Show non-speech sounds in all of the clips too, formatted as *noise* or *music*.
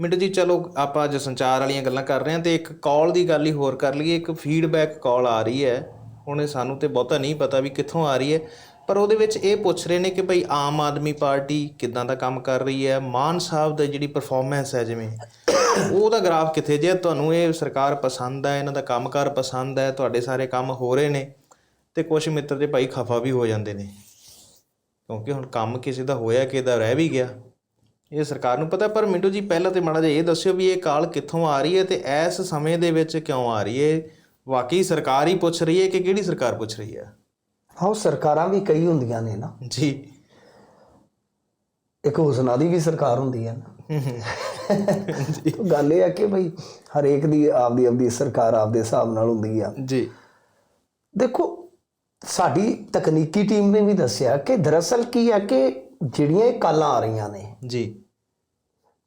ਮਿੰਟੂ ਜੀ, ਚਲੋ ਆਪਾਂ ਅੱਜ ਸੰਚਾਰ ਵਾਲੀਆਂ ਗੱਲਾਂ ਕਰ ਰਹੇ ਹਾਂ ਤੇ ਇੱਕ ਕਾਲ ਦੀ ਗੱਲ ਹੀ ਹੋਰ ਕਰ ਲਈਏ, ਇੱਕ ਫੀਡਬੈਕ ਕਾਲ ਆ ਰਹੀ ਹੈ। ਹੁਣ ਸਾਨੂੰ ਤੇ ਬਹੁਤਾ ਨਹੀਂ ਪਤਾ ਵੀ ਕਿੱਥੋਂ ਆ ਰਹੀ ਹੈ, ਪਰ ਉਹਦੇ ਵਿੱਚ ਇਹ ਪੁੱਛ ਰਹੇ ਨੇ ਕਿ ਭਈ ਆਮ ਆਦਮੀ ਪਾਰਟੀ ਕਿੱਦਾਂ ਦਾ ਕੰਮ ਕਰ ਰਹੀ ਹੈ? ਮਾਨ ਸਾਹਿਬ ਦੀ ਜਿਹੜੀ ਪਰਫਾਰਮੈਂਸ ਹੈ ਜਿਵੇਂ ਉਹਦਾ ਗ੍ਰਾਫ ਕਿੱਥੇ ਜੇ ਤੁਹਾਨੂੰ ਇਹ ਸਰਕਾਰ ਪਸੰਦ ਹੈ, ਇਹਨਾਂ ਦਾ ਕੰਮਕਾਰ ਪਸੰਦ ਹੈ, ਤੁਹਾਡੇ ਸਾਰੇ ਕੰਮ ਹੋ ਰਹੇ ਨੇ ਤੇ ਕੁਝ ਮਿੱਤਰ ਦੇ ਭਾਈ ਖਫਾ ਵੀ ਹੋ ਜਾਂਦੇ ਨੇ। ਕਿਉਂਕਿ ਹੁਣ ਕੰਮ ਕਿਸੇ ਦਾ ਹੋਇਆ, ਕਿਸੇ ਦਾ ਰਹਿ ਵੀ ਗਿਆ। ਇਹ ਸਰਕਾਰ ਨੂੰ ਪਤਾ ਪਰ ਮਿੰਟੂ ਜੀ ਪਹਿਲਾਂ ਤੇ ਮਾੜਾ ਜਿਹਾ ਇਹ ਦੱਸਿਓ ਵੀ ਇਹ ਕਾਲ ਕਿੱਥੋਂ ਆ ਰਹੀ ਹੈ ਤੇ ਇਸ ਸਮੇਂ ਦੇ ਵਿੱਚ ਕਿਉਂ ਆ ਰਹੀ ਹੈ? ਵਾਕਈ ਸਰਕਾਰ ਹੀ ਪੁੱਛ ਰਹੀ ਹੈ ਕਿ ਕਿਹੜੀ ਸਰਕਾਰ ਪੁੱਛ ਰਹੀ ਹੈ? ਆਹ ਸਰਕਾਰਾਂ ਵੀ ਕਈ ਹੁੰਦੀਆਂ ਨੇ ਨਾ। ਜੀ। ਇੱਕ ਹੁਸਨਾ ਦੀ ਵੀ ਸਰਕਾਰ ਹੁੰਦੀ ਹੈ ਨਾ। *laughs* ਗੱਲ ਇਹ ਹੈ ਕਿ ਭਈ ਹਰੇਕ ਦੀ ਆਪਦੀ ਆਪਦੀ ਸਰਕਾਰ ਆਪਦੇ ਹਿਸਾਬ ਨਾਲ ਹੁੰਦੀ ਆ। ਜੀ। ਦੇਖੋ ਸਾਡੀ ਤਕਨੀਕੀ ਟੀਮ ਨੇ ਵੀ ਦੱਸਿਆ ਕਿ ਦਰਅਸਲ ਕੀ ਹੈ ਕਿ ਜਿਹੜੀਆਂ ਇਹ ਕਾਲਾਂ ਆ ਰਹੀਆਂ ਨੇ। ਜੀ।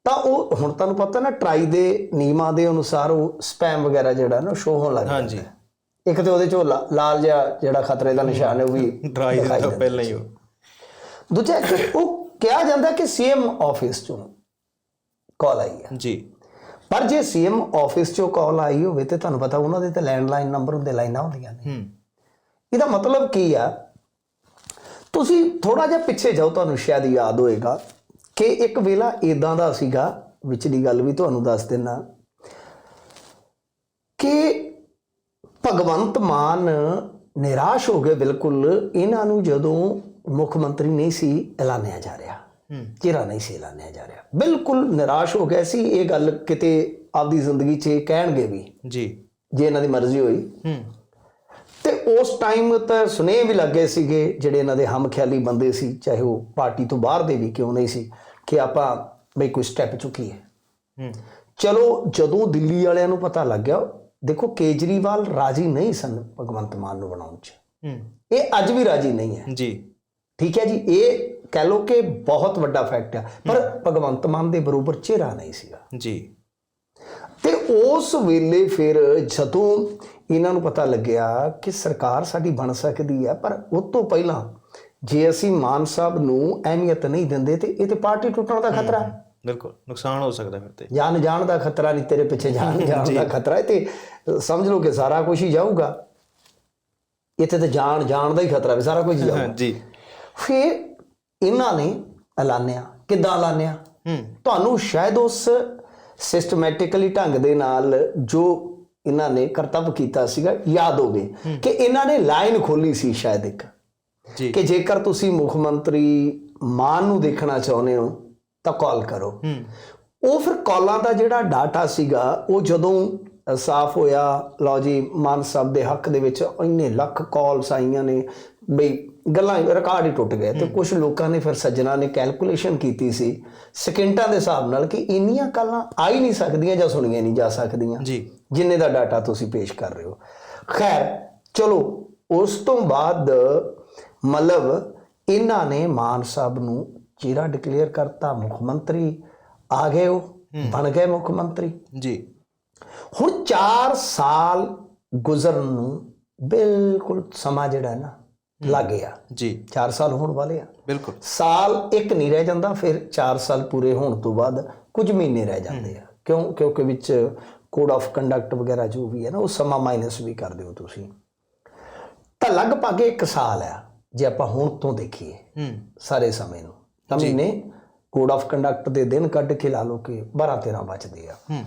ਤਾਂ ਉਹ ਹੁਣ ਤੁਹਾਨੂੰ ਪਤਾ ਨਾ ਟਰਾਈ ਦੇ ਨਿਯਮਾਂ ਦੇ ਅਨੁਸਾਰ ਉਹ ਸਪੈਮ ਵਗੈਰਾ ਜਿਹੜਾ ਨਾ ਸ਼ੋ ਹੋਣ ਲੱਗ ਜਾਂਦਾ। ਹਾਂਜੀ। ਇੱਕ ਤੇ ਉਹਦੇ ਚੋਂ ਲਾਲ ਜਿਹਾ ਜਿਹੜਾ ਖਤਰੇ ਦਾ ਨਿਸ਼ਾਨ ਹੈ ਉਹ ਵੀ *laughs* ਡਰਾਈ ਦਿਖਾਈ ਦਿੱਤਾ ਪਹਿਲਾਂ ਹੀ ਉਹ। ਦੂਜਾ ਉਹ ਕਿਹਾ ਜਾਂਦਾ ਕਿ ਸੀਐਮ ਆਫਿਸ ਚੋਂ ਕਾਲ ਆਈ ਹੈ ਜੀ। ਪਰ ਜੇ ਸੀਐਮ ਆਫਿਸ ਚੋਂ ਕਾਲ ਆਈ ਹੋਵੇ ਤੇ ਤੁਹਾਨੂੰ ਪਤਾ ਉਹਨਾਂ ਦੇ ਤੇ ਲੈਂਡਲਾਈਨ ਨੰਬਰ ਹੁੰਦੇ ਲਾਈਨਾਂ ਹੁੰਦੀਆਂ ਨੇ। ਹੂੰ। ਇਹਦਾ ਮਤਲਬ ਕੀ ਆ? ਤੁਸੀਂ ਥੋੜਾ ਜਿਹਾ ਪਿੱਛੇ ਜਾਓ ਤੁਹਾਨੂੰ ਸ਼ਾਇਦ ਯਾਦ ਹੋਏਗਾ ਕਿ ਇੱਕ ਵੇਲਾ ਇਦਾਂ ਦਾ ਸੀਗਾ ਵਿਚਲੀ ਗੱਲ ਵੀ ਤੁਹਾਨੂੰ ਦੱਸ ਦਿੰਨਾ ਕਿ ਭਗਵੰਤ ਮਾਨ ਨਿਰਾਸ਼ ਹੋ ਗਏ ਬਿਲਕੁਲ ਇਹਨਾਂ ਨੂੰ ਜਦੋਂ ਮੁੱਖ ਮੰਤਰੀ ਨਹੀਂ ਸੀ ਐਲਾਨਿਆ ਜਾ ਰਿਹਾ ਚਿਹਰਾ ਨਹੀਂ ਸੀ ਐਲਾਨਿਆ ਜਾ ਰਿਹਾ ਬਿਲਕੁਲ ਨਿਰਾਸ਼ ਹੋ ਗਏ ਸੀ ਇਹ ਗੱਲ ਕਿਤੇ ਆਪਦੀ ਜ਼ਿੰਦਗੀ 'ਚ ਇਹ ਕਹਿਣਗੇ ਵੀ ਜੀ। ਜੇ ਇਹਨਾਂ ਦੀ ਮਰਜ਼ੀ ਹੋਈ। ਹੂੰ। ਤੇ ਉਸ ਟਾਈਮ ਤਾਂ ਸੁਨੇਹੇ ਵੀ ਲੱਗੇ ਸੀਗੇ ਜਿਹੜੇ ਇਹਨਾਂ ਦੇ ਹਮਖਿਆਲੀ ਬੰਦੇ ਸੀ ਚਾਹੇ ਉਹ ਪਾਰਟੀ ਤੋਂ ਬਾਹਰ ਦੇ ਵੀ ਕਿਉਂ ਨਹੀਂ ਸੀ ਕਿ ਆਪਾਂ ਬਈ ਕੋਈ ਸਟੈਪ ਚੁੱਕੀਏ। ਹੂੰ। ਚਲੋ ਜਦੋਂ ਦਿੱਲੀ ਵਾਲਿਆਂ ਨੂੰ ਪਤਾ ਲੱਗ ਗਿਆ ਦੇਖੋ ਕੇਜਰੀਵਾਲ ਰਾਜੀ ਨਹੀਂ ਸਨ ਭਗਵੰਤ ਮਾਨ ਨੂੰ ਬਣਾਉਣ 'ਚ। ਹੂੰ। ਇਹ ਅੱਜ ਵੀ ਰਾਜੀ ਨਹੀਂ ਹੈ। ਜੀ। ਠੀਕ ਹੈ ਜੀ ਇਹ ਕਹਿ ਲੋ ਕਿ ਬਹੁਤ ਵੱਡਾ ਫੈਕਟ ਆ ਪਰ ਭਗਵੰਤ ਮਾਨ ਦੇ ਬਰੋਬਰ ਚਿਹਰਾ ਨਹੀਂ ਸੀਗਾ। ਜੀ। ਤੇ ਉਸ ਵੇਲੇ ਫਿਰ ਜਦੋਂ ਇਹਨਾਂ ਨੂੰ ਪਤਾ ਲੱਗਿਆ ਕਿ ਸਰਕਾਰ ਸਾਡੀ ਬਣ ਸਕਦੀ ਹੈ ਪਰ ਉਹ ਤੋਂ ਪਹਿਲਾਂ ਜੇ ਅਸੀਂ ਮਾਨ ਸਾਹਿਬ ਨੂੰ ਅਹਿਮੀਅਤ ਨਹੀਂ ਦਿੰਦੇ ਤੇ ਇਹ ਤੇ ਪਾਰਟੀ ਟੁੱਟਣ ਦਾ ਖਤਰਾ ਹੈ। ਬਿਲਕੁਲ ਨੁਕਸਾਨ ਹੋ ਸਕਦਾ ਫਿਰ ਤੇ। ਜਾਨ ਜਾਣ ਦਾ ਖਤਰਾ ਨਹੀਂ ਤੇਰੇ ਪਿੱਛੇ ਜਾਨ *laughs* ਜਾਣ ਦਾ ਖਤਰਾ ਹੈ ਤੇ ਸਮਝ ਲਓ ਕਿ ਸਾਰਾ ਕੁਝ ਹੀ ਜਾਊਗਾ। ਇੱਥੇ ਤੇ ਜਾਨ ਜਾਣ ਦਾ ਹੀ ਖਤਰਾ ਵੀ ਸਾਰਾ ਕੁਝ ਜਾਊਗਾ। *laughs* ਜੀ। ਫਿਰ ਇਹਨਾਂ ਨੇ ਐਲਾਨਿਆ ਕਿੱਦਾਂ ਐਲਾਨਿਆ? ਹੂੰ। ਤੁਹਾਨੂੰ ਸ਼ਾਇਦ ਉਸ ਸਿਸਟਮੈਟਿਕਲੀ ਢੰਗ ਦੇ ਨਾਲ ਜੋ ਇਹਨਾਂ ਨੇ ਕਰਤੱਵ ਕੀਤਾ ਸੀਗਾ ਯਾਦ ਹੋਵੇ ਕਿ ਇਹਨਾਂ ਨੇ ਲਾਈਨ ਖੋਲੀ ਸੀ ਸ਼ਾਇਦ ਇੱਕ ਜੀ। ਕਿ ਜੇਕਰ ਤੁਸੀਂ ਮੁੱਖ ਮੰਤਰੀ ਮਾਨ ਨੂੰ ਦੇਖਣਾ ਚਾਹੁੰਦੇ ਹੋ ਤਾਂ ਕਾਲ ਕਰੋ। ਉਹ ਫਿਰ ਕਾਲਾਂ ਦਾ ਜਿਹੜਾ ਡਾਟਾ ਸੀਗਾ ਉਹ ਜਦੋਂ ਸਾਫ਼ ਹੋਇਆ ਲਓ ਜੀ ਮਾਨ ਸਾਹਿਬ ਦੇ ਹੱਕ ਦੇ ਵਿੱਚ ਇੰਨੇ ਲੱਖ ਕਾਲਸ ਆਈਆਂ ਨੇ ਬਈ ਗੱਲਾਂ ਰਿਕਾਰਡ ਹੀ ਟੁੱਟ ਗਏ ਤੇ ਕੁਝ ਲੋਕਾਂ ਨੇ ਫਿਰ ਸੱਜਣਾ ਨੇ ਕੈਲਕੂਲੇਸ਼ਨ ਕੀਤੀ ਸੀ ਸਕਿੰਟਾਂ ਦੇ ਹਿਸਾਬ ਨਾਲ ਕਿ ਇੰਨੀਆਂ ਕਾਲਾਂ ਆ ਹੀ ਨਹੀਂ ਸਕਦੀਆਂ ਜਾਂ ਸੁਣੀਆਂ ਨਹੀਂ ਜਾ ਸਕਦੀਆਂ। ਜੀ। ਜਿੰਨੇ ਦਾ ਡਾਟਾ ਤੁਸੀਂ ਪੇਸ਼ ਕਰ ਰਹੇ ਹੋ। ਖੈਰ ਚਲੋ ਉਸ ਤੋਂ ਬਾਅਦ ਮਤਲਬ ਇਹਨਾਂ ਨੇ ਮਾਨ ਸਾਹਿਬ ਨੂੰ ਚਿਹਰਾ ਡਿਕਲੇਅਰ ਕਰਤਾ ਮੁੱਖ ਮੰਤਰੀ ਆ ਗਏ ਉਹ ਬਣ ਗਏ ਮੁੱਖ ਮੰਤਰੀ। ਜੀ। ਹੁਣ 4 ਸਾਲ ਗੁਜ਼ਰਨ ਨੂੰ ਬਿਲਕੁਲ ਸਮਾਂ ਜਿਹੜਾ ਨਾ ਲੱਗ ਗਿਆ। ਜੀ। 4 ਸਾਲ ਹੋਣ ਵਾਲੇ ਆ। ਬਿਲਕੁਲ। ਸਾਲ ਇੱਕ ਨਹੀਂ ਰਹਿ ਜਾਂਦਾ ਫਿਰ 4 ਸਾਲ ਪੂਰੇ ਹੋਣ ਤੋਂ ਬਾਅਦ ਕੁਝ ਮਹੀਨੇ ਰਹਿ ਜਾਂਦੇ ਆ। ਕਿਉਂ? ਕਿਉਂਕਿ ਵਿੱਚ ਕੋਡ ਆਫ ਕੰਡਕਟ ਵਗੈਰਾ ਜੋ ਵੀ ਹੈ ਨਾ ਉਹ ਸਮਾਂ ਮਾਈਨਸ ਵੀ ਕਰ ਦਿਓ ਤੁਸੀਂ। ਤਾਂ ਲਗਭਗ ਇੱਕ ਸਾਲ ਆ ਜੇ ਆਪਾਂ ਹੁਣ ਤੋਂ ਦੇਖੀਏ ਹੂੰ। ਸਾਰੇ ਸਮੇਂ ਨੂੰ ਤਾਂ ਮਹੀਨੇ ਕੋਡ ਆਫ ਕੰਡਕਟ ਦੇ ਦਿਨ ਕੱਢ ਕੇ ਲਾ ਲਓ ਕਿ 12 13 ਬਚਦੇ ਆ। ਹੂੰ।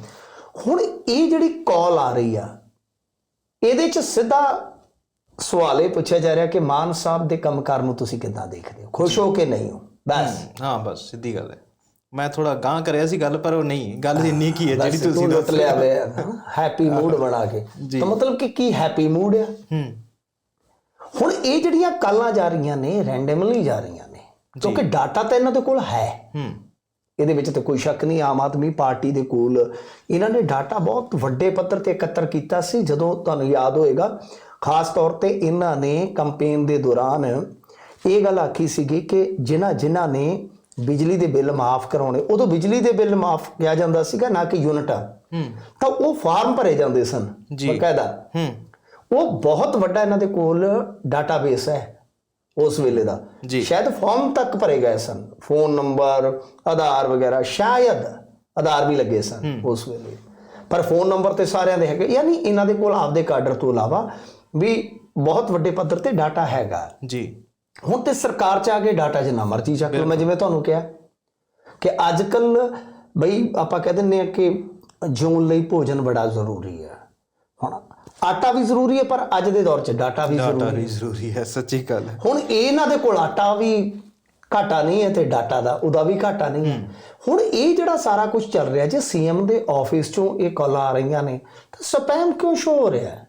ਹੁਣ ਇਹ ਜਿਹੜੀ ਕਾਲ ਆ ਰਹੀ ਆ ਇਹਦੇ ਚ ਸਿੱਧਾ ਸਵਾਲ ਇਹ ਪੁੱਛਿਆ ਜਾ ਰਿਹਾ ਕਿ ਮਾਨ ਸਾਹਿਬ ਦੇ ਕੰਮਕਾਰ ਨੂੰ ਤੁਸੀਂ ਕਿੱਦਾਂ ਦੇਖਦੇ ਹੋ? ਖੁਸ਼ ਹੋ ਕਿ ਨਹੀਂ ਹੋ? ਬਸ। ਹਾਂ ਬਸ ਸਿੱਧੀ ਗੱਲ ਹੈ। ਮੈਂ ਥੋੜਾ ਗਾਂ ਕਰਿਆ ਸੀ ਗੱਲ ਪਰ ਉਹ ਨਹੀਂ। ਗੱਲ ਇੰਨੀ ਕੀ ਹੈ ਜਿਹੜੀ ਤੁਸੀਂ ਦੱਸ ਲਿਆ ਵੇ ਹੈਪੀ ਮੂਡ ਬਣਾ ਕੇ। ਤਾਂ ਮਤਲਬ ਕਿ ਕੀ ਹੈਪੀ ਮੂਡ ਆ? ਹੂੰ। ਹੁਣ ਇਹ ਜਿਹੜੀਆਂ ਕਾਲਾਂ ਜਾ ਰਹੀਆਂ ਨੇ ਰੈਂਡਮਲੀ ਜਾ ਰਹੀਆਂ ਨੇ ਕਿਉਂਕਿ ਡਾਟਾ ਤਾਂ ਇਹਨਾਂ ਦੇ ਕੋਲ ਹੈ। ਹੂੰ। ਇਹਦੇ ਵਿੱਚ ਤੇ ਕੋਈ ਸ਼ੱਕ ਨਹੀਂ ਆਮ ਆਦਮੀ ਪਾਰਟੀ ਦੇ ਕੋਲ। ਇਹਨਾਂ ਨੇ ਡਾਟਾ ਬਹੁਤ ਵੱਡੇ ਪੱਧਰ ਤੇ ਇਕੱਤਰ ਕੀਤਾ ਸੀ ਜਦੋਂ ਤੁਹਾਨੂੰ ਯਾਦ ਹੋਏਗਾ ਖਾਸ ਤੌਰ ਤੇ ਇਹਨਾਂ ਨੇ ਕੈਂਪੇਨ ਦੇ ਦੌਰਾਨ ਇਹ ਗੱਲ ਆਖੀ ਸੀਗੀ ਕਿ ਜਿਨ੍ਹਾਂ ਜਿਨ੍ਹਾਂ ਨੇ ਬਿਜਲੀ ਦੇ ਬਿੱਲ ਮਾਫ ਕਰਾਉਣੇ ਉਦੋਂ ਬਿਜਲੀ ਦੇ ਬਿੱਲ ਮਾਫ ਕਿਹਾ ਜਾਂਦਾ ਸੀਗਾ ਨਾ ਕਿ ਯੂਨਿਟਾਂ ਹੂੰ। ਤਾਂ ਉਹ ਫਾਰਮ ਭਰੇ ਜਾਂਦੇ ਸਨ। ਬਕਾਇਦਾ। ਹੂੰ। ਉਹ ਬਹੁਤ ਵੱਡਾ ਇਹਨਾਂ ਦੇ ਕੋਲ ਡਾਟਾਬੇਸ ਹੈ ਉਸ ਵੇਲੇ ਦਾ। ਸ਼ਾਇਦ ਫਾਰਮ ਤੱਕ ਭਰੇ ਗਏ ਸਨ। ਫੋਨ ਨੰਬਰ ਆਧਾਰ ਵਗੈਰਾ ਸ਼ਾਇਦ ਆਧਾਰ ਵੀ ਲੱਗੇ ਸਨ ਉਸ ਵੇਲੇ। ਪਰ ਫੋਨ ਨੰਬਰ ਤੇ ਸਾਰਿਆਂ ਦੇ ਹੈਗੇ ਯਾਨੀ ਇਹਨਾਂ ਦੇ ਕੋਲ ਆਪਦੇ ਕਾਡਰ ਤੋਂ ਇਲਾਵਾ ਵੀ ਬਹੁਤ ਵੱਡੇ ਪੱਧਰ ਤੇ ਡਾਟਾ ਹੈਗਾ। ਜੀ। ਹੁਣ ਤੇ ਸਰਕਾਰ ਚ ਆ ਕੇ ਡਾਟਾ ਜਿੰਨਾ ਮਰਜ਼ੀ ਚੱਕ ਲਓ। ਮੈਂ ਜਿਵੇਂ ਤੁਹਾਨੂੰ ਕਿਹਾ ਕਿ ਅੱਜ ਕੱਲ ਬਈ ਆਪਾਂ ਕਹਿ ਦਿੰਦੇ ਆ ਕਿ ਜਿਉਣ ਲਈ ਭੋਜਨ ਬੜਾ ਜ਼ਰੂਰੀ ਹੈ ਹੁਣ ਆਟਾ ਵੀ ਜ਼ਰੂਰੀ ਹੈ ਪਰ ਅੱਜ ਦੇ ਦੌਰ 'ਚ ਡਾਟਾ ਵੀ ਜ਼ਰੂਰੀ ਡਾਟਾ ਵੀ ਜ਼ਰੂਰੀ ਹੈ ਸੱਚੀ ਗੱਲ ਹੈ। ਹੁਣ ਇਹਨਾਂ ਦੇ ਕੋਲ ਆਟਾ ਵੀ ਘਾਟਾ ਨਹੀਂ ਹੈ ਤੇ ਡਾਟਾ ਦਾ ਉਹਦਾ ਵੀ ਘਾਟਾ ਨਹੀਂ ਹੈ। ਹੁਣ ਇਹ ਜਿਹੜਾ ਸਾਰਾ ਕੁਝ ਚੱਲ ਰਿਹਾ ਜੇ ਸੀਐਮ ਦੇ ਆਫਿਸ ਚੋਂ ਇਹ ਕਾਲਾਂ ਆ ਰਹੀਆਂ ਨੇ ਤਾਂ ਸਪੈਮ ਕਿਉਂ ਸ਼ੋ ਹੋ ਰਿਹਾ ਹੈ?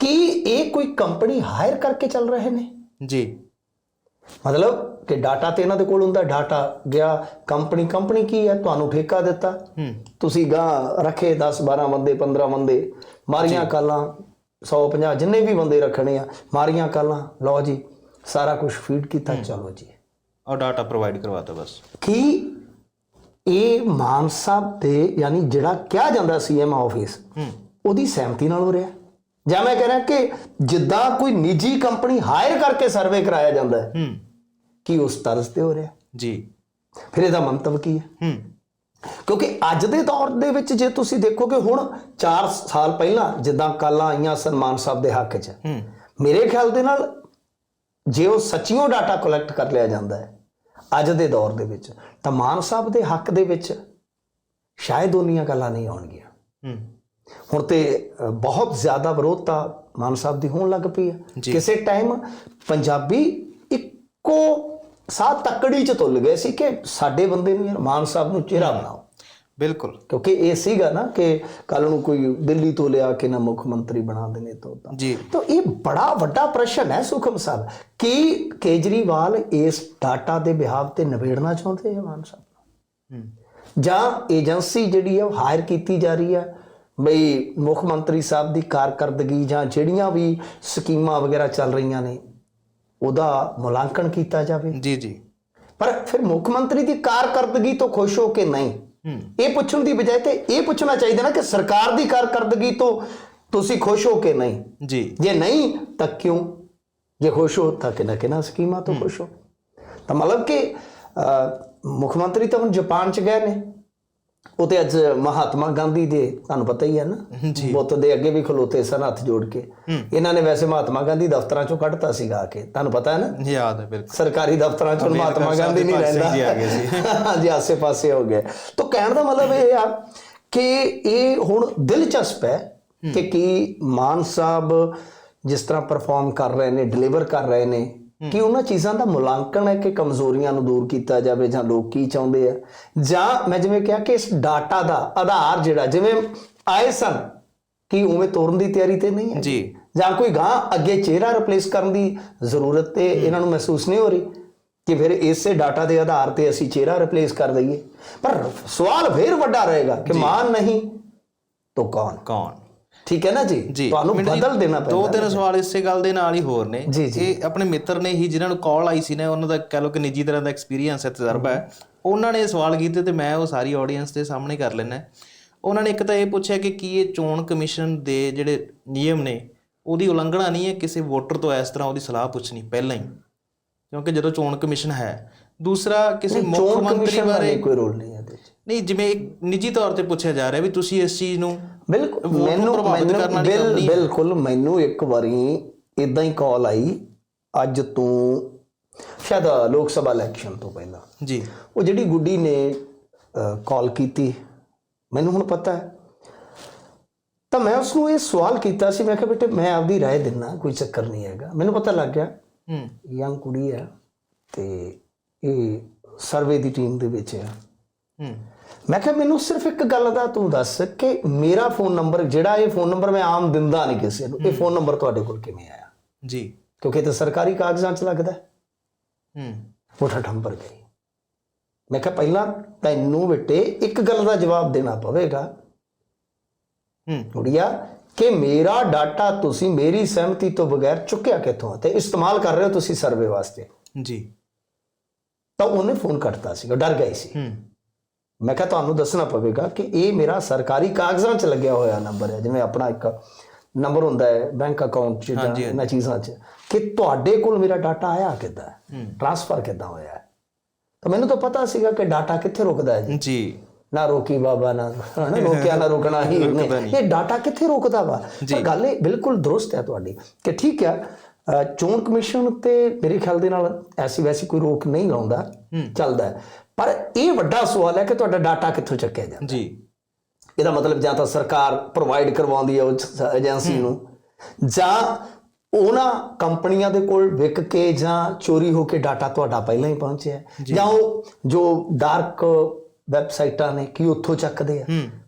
ਕੀ ਇਹ ਕੋਈ ਕੰਪਨੀ ਹਾਇਰ ਕਰਕੇ ਚੱਲ ਰਹੇ ਨੇ? ਜੀ। ਮਤਲਬ ਕਿ ਡਾਟਾ ਤੇ ਇਹਨਾਂ ਦੇ ਕੋਲ ਹੁੰਦਾ ਡਾਟਾ ਗਿਆ ਕੰਪਨੀ ਕੰਪਨੀ ਕੀ ਹੈ? ਤੁਹਾਨੂੰ ਠੇਕਾ ਦਿੱਤਾ। ਤੁਸੀਂ ਗਾਂ ਰੱਖੇ 10 12 ਬੰਦੇ 15 ਬੰਦੇ। ਮਾਰੀਆਂ ਕਾਲਾਂ 150 ਜਿੰਨੇ ਵੀ ਬੰਦੇ ਰੱਖਣੇ ਆ ਮਾਰੀਆਂ ਕਾਲਾਂ। ਲਓ ਜੀ ਸਾਰਾ ਕੁਝ ਫੀਡ ਕੀਤਾ। ਚਲੋ ਜੀ। ਔਰ ਡਾਟਾ ਪ੍ਰੋਵਾਈਡ ਕਰਵਾਤਾ ਬਸ। ਕੀ ਇਹ ਮਾਨ ਸਾਹਿਬ ਦੇ ਯਾਨੀ ਜਿਹੜਾ ਕਿਹਾ ਜਾਂਦਾ ਸੀਐਮ ਆਫਿਸ ਹੂੰ। ਉਹਦੀ ਸਹਿਮਤੀ ਨਾਲ ਹੋ ਰਿਹਾ? ਜਾਂ ਮੈਂ ਕਹਿ ਰਿਹਾ ਕਿ ਜਿੱਦਾਂ ਕੋਈ ਨਿੱਜੀ ਕੰਪਨੀ ਹਾਇਰ ਕਰਕੇ ਸਰਵੇ ਕਰਾਇਆ ਜਾਂਦਾ ਹੈ ਹੂੰ। ਕੀ ਉਸ ਤਰਜ਼ ਤੇ ਹੋ ਰਿਹਾ? ਜੀ। ਫਿਰ ਇਹਦਾ ਮੰਤਵ ਕੀ ਹੈ? ਹੂੰ। ਕਿਉਂਕਿ ਅੱਜ ਦੇ ਦੌਰ ਦੇ ਵਿੱਚ ਜੇ ਤੁਸੀਂ ਦੇਖੋਗੇ ਹੁਣ 4 ਸਾਲ ਪਹਿਲਾਂ ਜਿੱਦਾਂ ਕਾਲਾਂ ਆਈਆਂ ਸਨਮਾਨ ਸਾਹਿਬ ਦੇ ਹੱਕ 'ਚ ਹੂੰ। ਮੇਰੇ ਖਿਆਲ ਦੇ ਨਾਲ ਜੇ ਉਹ ਸੱਚੀਓ ਡਾਟਾ ਕਲੈਕਟ ਕਰ ਲਿਆ ਜਾਂਦਾ ਹੈ ਅੱਜ ਦੇ ਦੌਰ ਦੇ ਵਿੱਚ ਤਾਂ ਮਾਨ ਸਾਹਿਬ ਦੇ ਹੱਕ ਦੇ ਵਿੱਚ ਸ਼ਾਇਦ ਉਹਨੀਆਂ ਗੱਲਾਂ ਨਹੀਂ ਆਉਣਗੀਆਂ। ਹੂੰ। ਹੁਣ ਤੇ ਬਹੁਤ ਜ਼ਿਆਦਾ ਵਿਰੋਧਤਾ ਮਾਨ ਸਾਹਿਬ ਦੀ ਹੋਣ ਲੱਗ ਪਈ ਹੈ। ਕਿਸੇ ਟਾਈਮ ਪੰਜਾਬੀ ਇੱਕੋ ਸਾਹ ਤੱਕੜੀ ਚ ਤੁੱਲ ਗਏ ਸੀ ਕਿ ਸਾਡੇ ਬੰਦੇ ਨੂੰ ਯਾਰ ਮਾਨ ਸਾਹਿਬ ਨੂੰ ਚਿਹਰਾ ਬਣਾਓ। ਬਿਲਕੁਲ। ਕਿਉਂਕਿ ਇਹ ਸੀਗਾ ਨਾ ਕਿ ਕੱਲ ਨੂੰ ਕੋਈ ਦਿੱਲੀ ਤੋਂ ਲਿਆ ਕੇ ਨਾ ਮੁੱਖ ਮੰਤਰੀ ਬਣਾ ਦੇਣੇ ਤੋਂ ਤਾਂ। ਜੀ। ਤਾਂ ਇਹ ਬੜਾ ਵੱਡਾ ਪ੍ਰਸ਼ਨ ਹੈ ਸੁਖਮ ਸਾਹਿਬ। ਕੀ ਕੇਜਰੀਵਾਲ ਇਸ ਡਾਟਾ ਦੇ ਬਿਹਾਵ ਤੇ ਨਿਬੇੜਨਾ ਚਾਹੁੰਦੇ ਹੈ ਮਾਨ ਸਾਹਿਬ? ਹੂੰ। ਜਾਂ ਏਜੰਸੀ ਜਿਹੜੀ ਹੈ ਉਹ ਹਾਇਰ ਕੀਤੀ ਜਾ ਰਹੀ ਹੈ ਬਈ ਮੁੱਖ ਮੰਤਰੀ ਸਾਹਿਬ ਦੀ ਕਾਰਕਰਦਗੀ ਜਾਂ ਜਿਹੜੀਆਂ ਵੀ ਸਕੀਮਾਂ ਵਗੈਰਾ ਚੱਲ ਰਹੀਆਂ ਨੇ ਉਹਦਾ ਮੁਲਾਂਕਣ ਕੀਤਾ ਜਾਵੇ। ਜੀ ਜੀ। ਪਰ ਫਿਰ ਮੁੱਖ ਮੰਤਰੀ ਦੀ ਕਾਰਕਰਦਗੀ ਤੋਂ ਖੁਸ਼ ਹੋ ਕੇ ਨਹੀਂ? ਇਹ ਪੁੱਛਣ ਦੀ ਬਜਾਏ ਤੇ ਇਹ ਪੁੱਛਣਾ ਚਾਹੀਦਾ ਨਾ ਕਿ ਸਰਕਾਰ ਦੀ ਕਾਰਕਰਦਗੀ ਤੋਂ ਤੁਸੀਂ ਖੁਸ਼ ਹੋ ਕੇ ਨਹੀਂ? ਜੀ। ਜੇ ਨਹੀਂ ਤਾਂ ਕਿਉਂ? ਜੇ ਖੁਸ਼ ਹੋ ਤਾਂ ਕਿਨਾ ਕਿਨਾ ਸਕੀਮਾਂ ਤੋਂ ਖੁਸ਼ ਹੋ? ਤਾਂ ਮਤਲਬ ਕਿ ਮੁੱਖ ਮੰਤਰੀ ਤਾਂ ਹੁਣ ਜਾਪਾਨ ਚ ਗਏ ਨੇ। ਉਹ ਤੇ ਅੱਜ ਮਹਾਤਮਾ ਗਾਂਧੀ ਦੇ ਤੁਹਾਨੂੰ ਪਤਾ ਹੀ ਹੈ ਨਾ। ਬੁੱਤ ਦੇ ਅੱਗੇ ਵੀ ਖਲੋਤੇ ਸਨ ਹੱਥ ਜੋੜ ਕੇ। ਇਹਨਾਂ ਨੇ ਵੈਸੇ ਮਹਾਤਮਾ ਗਾਂਧੀ ਦਫ਼ਤਰਾਂ ਚੋਂ ਕੱਢਤਾ ਸੀਗਾ ਆ ਕੇ ਤੁਹਾਨੂੰ ਪਤਾ ਹੈ ਨਾ? ਯਾਦ ਹੈ ਬਿਲਕੁਲ। ਸਰਕਾਰੀ ਦਫ਼ਤਰਾਂ ਚੋਂ ਮਹਾਤਮਾ ਗਾਂਧੀ ਨਹੀਂ ਰਹਿੰਦਾ। ਜੀ ਆ ਗਏ ਸੀ। *laughs* ਹਾਂਜੀ ਆਸੇ ਪਾਸੇ ਹੋ ਗਏ। ਤਾਂ ਕਹਿਣ ਦਾ ਮਤਲਬ ਇਹ ਆ ਕਿ ਇਹ ਹੁਣ ਦਿਲਚਸਪ ਹੈ ਕਿ ਕੀ ਮਾਨ ਸਾਹਿਬ ਜਿਸ ਤਰ੍ਹਾਂ ਪਰਫਾਰਮ ਕਰ ਰਹੇ ਨੇ ਡਿਲੀਵਰ ਕਰ ਰਹੇ ਨੇ ਕਿ ਉਹਨਾਂ ਚੀਜ਼ਾਂ ਦਾ ਮੁਲਾਂਕਣ ਹੈ ਕਿ ਕਮਜ਼ੋਰੀਆਂ ਨੂੰ ਦੂਰ ਕੀਤਾ ਜਾਵੇ ਜਾਂ ਲੋਕ ਕੀ ਚਾਹੁੰਦੇ ਆ। ਜਾਂ ਮੈਂ ਜਿਵੇਂ ਕਿਹਾ ਕਿ ਇਸ ਡਾਟਾ ਦਾ ਆਧਾਰ ਜਿਹੜਾ ਜਿਵੇਂ ਆਏ ਸਨ ਕੀ ਉਵੇਂ ਤੋਰਨ ਦੀ ਤਿਆਰੀ ਤੇ ਨਹੀਂ ਹੈ। ਜੀ। ਜਾਂ ਕੋਈ ਗਾਂ ਅੱਗੇ ਚਿਹਰਾ ਰਿਪਲੇਸ ਕਰਨ ਦੀ ਜ਼ਰੂਰਤ ਤੇ ਇਹਨਾਂ ਨੂੰ ਮਹਿਸੂਸ ਨਹੀਂ ਹੋ ਰਹੀ ਕਿ ਫਿਰ ਇਸੇ ਡਾਟਾ ਦੇ ਆਧਾਰ ਤੇ ਅਸੀਂ ਚਿਹਰਾ ਰਿਪਲੇਸ ਕਰ ਦਈਏ। ਪਰ ਸਵਾਲ ਫੇਰ ਵੱਡਾ ਰਹੇਗਾ ਕਿ ਮਾਨ ਨਹੀਂ ਤਾਂ ਕੌਣ? ਕੌਣ? ਠੀਕ ਹੈ ਨਾ ਜੀ? ਤੁਹਾਨੂੰ ਬਦਲ ਦੇਣਾ ਦੋ ਪੈਂਦਾ ਤਿੰਨ ਸਵਾਲ ਇਸੇ ਗੱਲ ਦੇ ਨਾਲ ਹੀ ਹੋਰ ਨੇ। ਇਹ ਆਪਣੇ ਮਿੱਤਰ ਨੇ ਹੀ ਜਿਨ੍ਹਾਂ ਨੂੰ ਕਾਲ ਆਈ ਸੀ ਨਾ ਉਹਨਾਂ ਦਾ ਕਹ ਲੋ ਕਿ ਨਿੱਜੀ ਤਰ੍ਹਾਂ ਦਾ ਐਕਸਪੀਰੀਅੰਸ ਹੈ ਤਜਰਬਾ ਹੈ। ਉਹਨਾਂ ਨੇ ਸਵਾਲ ਕੀਤੇ ਤੇ ਮੈਂ ਉਹ ਸਾਰੀ ਆਡੀਅנס ਦੇ ਸਾਹਮਣੇ ਕਰ ਲੈਣਾ ਉਹਨਾਂ ਨੇ ਇੱਕ ਤਾਂ ਇਹ ਪੁੱਛਿਆ ਕਿ ਕੀ ਇਹ ਚੋਣ ਕਮਿਸ਼ਨ ਦੇ ਜਿਹੜੇ ਨਿਯਮ ਨੇ ਉਹਦੀ ਉਲੰਘਣਾ ਨਹੀਂ ਹੈ ਕਿਸੇ ਵੋਟਰ ਤੋਂ ਇਸ ਤਰ੍ਹਾਂ ਉਹਦੀ ਸਲਾਹ ਪੁੱਛਣੀ ਪਹਿਲਾਂ ਹੀ। ਕਿਉਂਕਿ ਜਦੋਂ ਚੋਣ ਕਮਿਸ਼ਨ ਹੈ ਦੂਸਰਾ ਕਿਸੇ ਮੁੱਖ ਮੰਤਰੀ ਦਾ ਬਾਰੇ ਕੋਈ ਰੋਲ ਨਹੀਂ ਹੈ ਨਹੀਂ ਜਿਵੇਂ ਇੱਕ ਨਿੱਜੀ ਤੌਰ ਤੇ ਪੁੱਛਿਆ ਜਾ ਰਿਹਾ ਵੀ ਤੁਸੀਂ ਇਸ ਚੀਜ਼ ਨੂੰ ਬਿਲਕੁਲ ਵੋਟ ਨੂੰ ਮੈਨੂੰ ਪ੍ਰਭਾਵਿਤ ਮੈਨੂੰ ਕਰਨ ਵਾਲੀ ਗੱਲ ਬਿਲ- ਨਹੀਂ ਹੈ। ਬਿਲਕੁਲ ਮੈਨੂੰ ਇੱਕ ਵਾਰੀ ਇਦਾਂ ਹੀ ਕਾਲ ਆਈ ਅੱਜ ਤੋਂ ਸ਼ਾਇਦ ਲੋਕ ਸਭਾ ਇਲੈਕਸ਼ਨ ਤੋਂ ਪਹਿਲਾਂ ਜੀ ਉਹ ਜਿਹੜੀ ਗੁੱਡੀ ਨੇ ਕਾਲ ਕੀਤੀ ਮੈਨੂੰ ਹੁਣ ਪਤਾ ਹੈ ਤਾਂ ਮੈਂ ਉਸ ਨੂੰ ਇਹ ਸਵਾਲ ਕੀਤਾ ਸੀ ਮੈਂ ਕਿਹਾ ਬੇਟੇ ਮੈਂ ਆਪਦੀ رائے ਦਿੰਨਾ ਕੋਈ ਚੱਕਰ ਨਹੀਂ ਹੈਗਾ ਮੈਨੂੰ ਪਤਾ ਲੱਗ ਗਿਆ ਹੂੰ ਯੰਗ ਕੁੜੀ ਹੈ ਤੇ ਇਹ ਸਰਵੇ ਦੀ ਟੀਮ ਦੇ ਵਿੱਚ ਹੈ ਹੂੰ ਮੈਂ ਕਿਹਾ ਮੈਨੂੰ ਸਿਰਫ ਇੱਕ ਗੱਲ ਦਾ ਤੂੰ ਦੱਸ ਕਿ ਮੇਰਾ ਫੋਨ ਨੰਬਰ ਜਿਹੜਾ ਇਹ ਫੋਨ ਨੰਬਰ ਮੈਂ ਆਮ ਦਿੰਦਾ ਨਹੀਂ ਕਿਸੇ ਨੂੰ ਇਹ ਫੋਨ ਨੰਬਰ ਤੁਹਾਡੇ ਕੋਲ ਕਿਵੇਂ ਆਇਆ? ਜੀ। ਕਿਉਂਕਿ ਇਹ ਤਾਂ ਸਰਕਾਰੀ ਕਾਗਜ਼ਾਂ 'ਚ ਲੱਗਦਾ ਹੈ। ਉਹ ਠੰਬਰ ਗਈ। ਮੈਂ ਕਿਹਾ ਪਹਿਲਾਂ ਤੈਨੂੰ ਬੇਟੇ ਇੱਕ ਗੱਲ ਦਾ ਜਵਾਬ ਦੇਣਾ ਪਵੇਗਾ। ਹੂੰ। ਗੁੜੀਆ ਕਿ ਮੇਰਾ ਡਾਟਾ ਤੁਸੀਂ ਮੇਰੀ ਸਹਿਮਤੀ ਤੋਂ ਬਗੈਰ ਚੁੱਕਿਆ ਕਿੱਥੋਂ ਤੇ ਇਸਤੇਮਾਲ ਕਰ ਰਹੇ ਹੋ ਤੁਸੀਂ ਸਰਵੇ ਵਾਸਤੇ? ਜੀ। ਤਾਂ ਉਹਨੇ ਫੋਨ ਕੱਟਤਾ ਸੀ ਉਹ ਡਰ ਗਈ ਸੀ। ਹੂੰ। ਮੈਂ ਕਿਹਾ ਤੁਹਾਨੂੰ ਦੱਸਣਾ ਪਵੇਗਾ ਕਿ ਇਹ ਮੇਰਾ ਸਰਕਾਰੀ ਕਾਗਜ਼ਾਂ 'ਚ ਲੱਗਿਆ ਹੋਇਆ ਨੰਬਰ ਹੈ ਜਿਵੇਂ ਆਪਣਾ ਇੱਕ ਨੰਬਰ ਹੁੰਦਾ ਹੈ ਬੈਂਕ ਅਕਾਊਂਟ 'ਚ ਜਾਂ ਇਹਨਾਂ ਚੀਜ਼ਾਂ 'ਚ ਕਿ ਤੁਹਾਡੇ ਕੋਲ ਮੇਰਾ ਡਾਟਾ ਆਇਆ ਕਿੱਦਾਂ। ਟ੍ਰਾਂਸਫਰ ਕਿੱਦਾਂ ਹੋਇਆ ਹੈ ਤਾਂ ਮੈਨੂੰ ਤਾਂ ਪਤਾ ਸੀਗਾ ਕਿ ਡਾਟਾ ਕਿੱਥੇ ਰੁਕਦਾ ਹੈ ਜੀ ਨਾ ਰੋਕੀ ਬਾਬਾ ਨਾ ਹਨਾ ਰੋਕਿਆ ਨਾ ਰੁਕਣਾ ਹੀ। ਇਹ ਡਾਟਾ ਕਿੱਥੇ ਰੁਕਦਾ ਵਾ। ਪਰ ਗੱਲ ਇਹ ਬਿਲਕੁਲ ਦਰੁਸਤ ਹੈ ਤੁਹਾਡੀ ਕਿ ਠੀਕ ਹੈ ਚੋਣ ਕਮਿਸ਼ਨ ਤੇ ਮੇਰੇ ਖਿਆਲ ਦੇ ਨਾਲ ਐਸੀ ਵੈਸੀ ਕੋਈ ਰੋਕ ਨਹੀਂ ਲਾਉਂਦਾ ਚੱਲਦਾ ਹੈ। ਪਰ ਇਹ ਵੱਡਾ ਸਵਾਲ ਹੈ ਕਿ ਤੁਹਾਡਾ ਡਾਟਾ ਕਿੱਥੋਂ ਚੱਕਿਆ ਜਾਂਦਾ? ਜੀ। ਇਹਦਾ ਮਤਲਬ ਜਾਂ ਤਾਂ ਸਰਕਾਰ ਪ੍ਰੋਵਾਈਡ ਕਰਵਾਉਂਦੀ ਹੈ ਉਸ ਏਜੰਸੀ ਨੂੰ ਜਾਂ ਉਹਨਾਂ ਕੰਪਨੀਆਂ ਦੇ ਕੋਲ ਵਿਕ ਕੇ ਜਾਂ ਚੋਰੀ ਹੋ ਕੇ ਡਾਟਾ ਤੁਹਾਡਾ ਪਹਿਲਾਂ ਹੀ ਪਹੁੰਚਿਆ। ਜਾਂ। ਉਹ ਜੋ ਡਾਰਕ ਵੈਬਸਾਈਟਾਂ ਨੇ ਕੀ ਉੱਥੋਂ ਚੱਕਦੇ ਆ?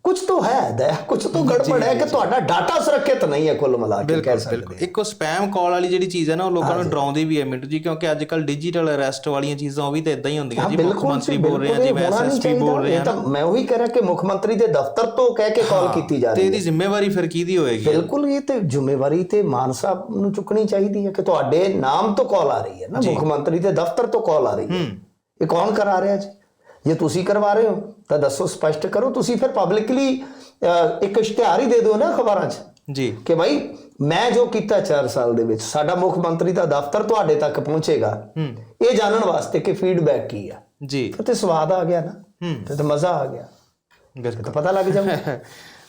ਕੁਝ ਤਾਂ ਹੈ ਦਾ ਕੁਝ ਤਾਂ ਗੜਬੜ ਹੈ ਕਿ ਤੁਹਾਡਾ ਡਾਟਾ ਸੁਰੱਖਿਅਤ ਨਹੀਂ ਹੈ ਕੁੱਲ ਮਿਲਾ ਕੇ ਕਹਿ ਬਿਲਕੁਲ ਸਕਦੇ ਬਿਲਕੁਲ। ਇੱਕ ਉਹ ਸਪੈਮ ਕਾਲ ਵਾਲੀ ਜਿਹੜੀ ਚੀਜ਼ ਹੈ ਨਾ ਉਹ ਲੋਕਾਂ ਨੂੰ ਡਰਾਉਂਦੀ ਵੀ ਹੈ ਮਿੰਟੂ ਜੀ ਕਿਉਂਕਿ ਅੱਜ ਕੱਲ ਡਿਜੀਟਲ ਅਰੈਸਟ ਵਾਲੀਆਂ ਚੀਜ਼ਾਂ ਉਹ ਵੀ ਤਾਂ ਇਦਾਂ ਹੀ ਹੁੰਦੀਆਂ ਜੀ ਮੁੱਖ ਮੰਤਰੀ ਬੋਲ ਰਹੇ ਆ ਜੀ ਐਸਐਸਪੀ। ਬੋਲ ਰਿਹਾ ਇਹ ਤਾਂ ਮੈਂ ਉਹੀ ਕਹਿ ਰਿਹਾ ਕਿ ਮੁੱਖ ਮੰਤਰੀ ਦੇ ਦਫ਼ਤਰ ਤੋਂ ਕਹਿ ਕੇ ਕਾਲ ਕੀਤੀ ਜਾ ਤੇ ਰਹੀ ਹੈ। ਇਹਦੀ ਜ਼ਿੰਮੇਵਾਰੀ ਫਿਰ ਕਿਹਦੀ ਹੋਏਗੀ? ਬਿਲਕੁਲ ਇਹ ਤੇ ਜ਼ਿੰਮੇਵਾਰੀ ਤੇ ਮਾਨ ਸਾਹਿਬ ਨੂੰ ਚੁੱਕਣੀ ਚਾਹੀਦੀ ਹੈ ਕਿ ਤੁਹਾਡੇ ਨਾਮ ਤੋਂ ਕਾਲ ਆ ਰਹੀ ਹੈ ਨਾ ਮੁੱਖ ਮੰਤਰੀ ਦੇ ਦਫ਼ਤਰ ਤੋਂ ਕਾਲ ਆ ਰਹੀ ਹੈ। ਇਹ ਕੌਣ ਕਰਾ ਰਿਹਾ ਜੀ? ਜੇ ਤੁਸੀਂ ਕਰਵਾ ਰਹੇ ਹੋ ਤਾਂ ਦੱਸੋ ਸਪਸ਼ਟ ਕਰੋ। ਤੁਸੀਂ ਫਿਰ ਪਬਲਿਕਲੀ ਇੱਕ ਇਸ਼ਤਿਹਾਰ ਹੀ ਦੇ ਦਿਓ ਨਾ ਖਬਰਾਂ 'ਚ ਜੀ। ਕਿ ਭਾਈ ਮੈਂ ਜੋ ਕੀਤਾ 4 ਸਾਲ ਦੇ ਵਿੱਚ ਸਾਡਾ ਮੁੱਖ ਮੰਤਰੀ ਦਾ ਦਫ਼ਤਰ ਤੁਹਾਡੇ ਤੱਕ ਪਹੁੰਚੇਗਾ। ਇਹ ਜਾਣਨ ਵਾਸਤੇ ਕਿ ਫੀਡਬੈਕ ਕੀ ਆ। ਜੀ। ਤੇ ਸਵਾਦ ਆ ਗਿਆ ਨਾ। ਤੇ ਮਜ਼ਾ ਆ ਗਿਆ। ਬਿਲਕੁਲ। ਤਾਂ ਪਤਾ ਲੱਗ ਜਾਊਗਾ। *laughs*